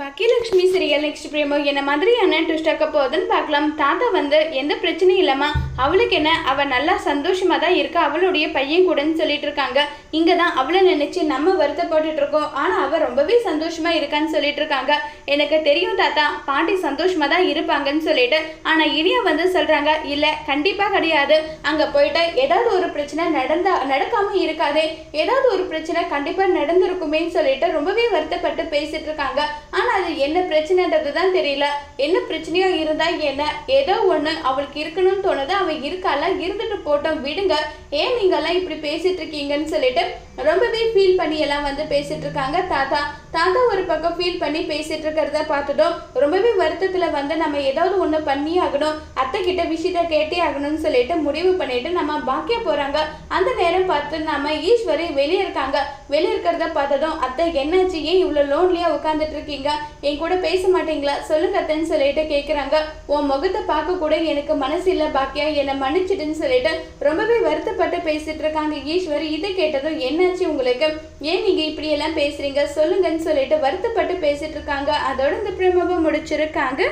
Baakiyalakshmi serial next பிரேமோ என்ன மாதிரியான twist ஆக்க போகுதுன்னு பார்க்கலாம். தாத்தா வந்து எந்த பிரச்சனையும் இல்லாமல் அவளுக்கு என்ன அவள் நல்லா சந்தோஷமாக தான் இருக்கா அவளுடைய பையன் கூடன்னு சொல்லிட்டு இருக்காங்க. இங்கே தான் அவளை நினச்சி நம்ம வருத்தப்பட்டுட்டு இருக்கோம். ஆனால் அவள் ரொம்பவே சந்தோஷமாக இருக்கான்னு சொல்லிட்டு இருக்காங்க. எனக்கு தெரியும் தாத்தா பாட்டி சந்தோஷமாக தான் இருப்பாங்கன்னு சொல்லிட்டு. ஆனால் இனியா வந்து சொல்கிறாங்க இல்லை கண்டிப்பாக கிடையாது. அங்கே போயிட்டு ஏதாவது ஒரு பிரச்சனை நடந்தா நடக்காமல் இருக்காதே. ஏதாவது ஒரு பிரச்சனை கண்டிப்பாக நடந்திருக்குமேன்னு சொல்லிட்டு ரொம்பவே வருத்தப்பட்டு பேசிட்டு இருக்காங்க. ஆனால் அது என்ன பிரச்சனைன்றது தான் தெரியல. என்ன பிரச்சனையோ இருந்தா என்ன? ஏதோ ஒன்று அவளுக்கு இருக்கணும்னு தோணுது அவன் இருக்கால இருந்துட்டு போட்டோம் விடுங்க. ஏன் நீங்கெல்லாம் இப்படி பேசிட்டு இருக்கீங்கன்னு சொல்லிட்டு ரொம்பவே ஃபீல் பண்ணி எல்லாம் வந்து பேசிட்டு இருக்காங்க தாத்தா. தாத்தா ஒரு பக்கம் ஃபீல் பண்ணி பேசிட்டு இருக்கிறத பார்த்துட்டோம். ரொம்பவே வருத்தத்துல வந்து நம்ம ஏதாவது ஒண்ணு பண்ணி ஆகணும். அத்தை கிட்ட விஷயத்த கேட்டே ஆகணும்னு சொல்லிட்டு முடிவு பண்ணிட்டு நம்ம பாக்கிய போறாங்க. அந்த நேரம் பார்த்து நம்ம ஈஸ்வரி வெளியே இருக்காங்க. வெளியே இருக்கிறத பார்த்ததும் அத்தை என்னாச்சு? ஏன் இவ்வளவு லோன்லியா உட்காந்துட்டு இருக்கீங்க? என் கூட பேச மாட்டீங்களா? சொல்லுங்க அத்தைன்னு சொல்லிட்டு கேக்குறாங்க. உன் முகத்தை பார்க்க கூட எனக்கு மனசு இல்ல பாக்கியா. என்னை மன்னிச்சிட்டுன்னு சொல்லிட்டு ரொம்பவே வருத்தப்பட்டு பேசிட்டு இருக்காங்க ஈஸ்வரி. இதை கேட்டதும் என்னாச்சு உங்களுக்கு? ஏன் நீங்க இப்படி எல்லாம் பேசுறீங்க? சொல்லுங்கன்னு சொல்லிட்டு வருத்தப்பட்டு பேசிட்டு இருக்காங்க. அதோட இந்த பிரமவை முடிச்சிருக்காங்க.